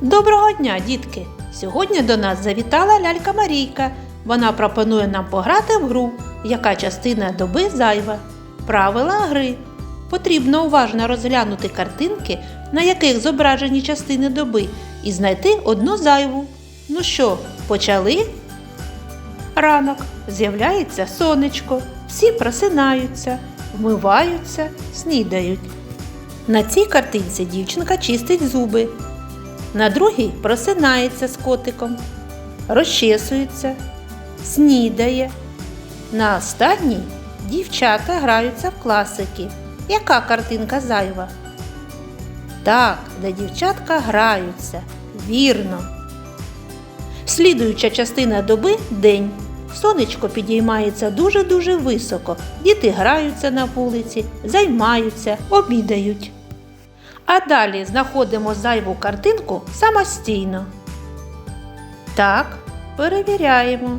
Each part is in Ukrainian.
Доброго дня, дітки! Сьогодні до нас завітала лялька Марійка. Вона пропонує нам пограти в гру, яка частина доби зайва. Правила гри. Потрібно уважно розглянути картинки, на яких зображені частини доби, і знайти одну зайву. Ну що, почали? Ранок з'являється сонечко, всі просинаються, вмиваються, снідають. На цій картинці дівчинка чистить зуби. На другій просинається з котиком, розчесується, снідає. На останній дівчата граються в класики. Яка картинка зайва? Так, де дівчатка граються. Вірно. Слідуюча частина доби день. Сонечко підіймається дуже-дуже високо. Діти граються на вулиці, займаються, обідають. А далі знаходимо зайву картинку самостійно. Так, перевіряємо.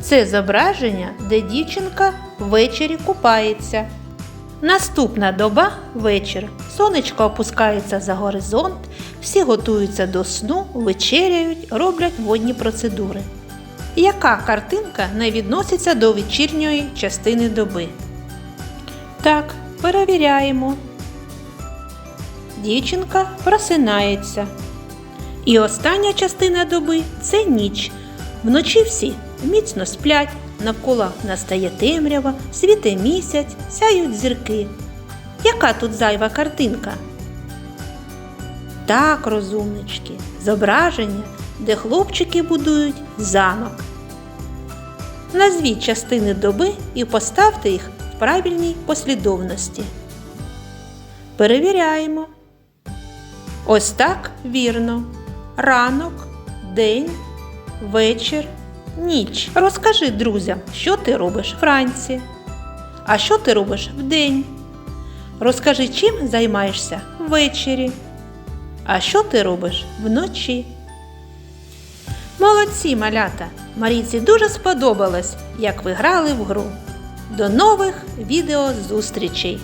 Це зображення, де дівчинка ввечері купається. Наступна доба вечір. Сонечко опускається за горизонт, всі готуються до сну, вечеряють, роблять водні процедури. Яка картинка не відноситься до вечірньої частини доби? Так, перевіряємо. Дівчинка просинається. І остання частина доби це ніч. Вночі всі міцно сплять, навколо настає темрява, світе місяць, сяють зірки. Яка тут зайва картинка? Так, розумнички, зображення, де хлопчики будують замок. Назвіть частини доби і поставте їх в правильній послідовності. Перевіряємо. Ось так вірно. Ранок, день, вечір, ніч. Розкажи друзям, що ти робиш вранці. А що ти робиш вдень? Розкажи, чим займаєшся ввечері. А що ти робиш вночі? Молодці, малята! Марійці дуже сподобалось, як ви грали в гру. До нових відеозустрічей!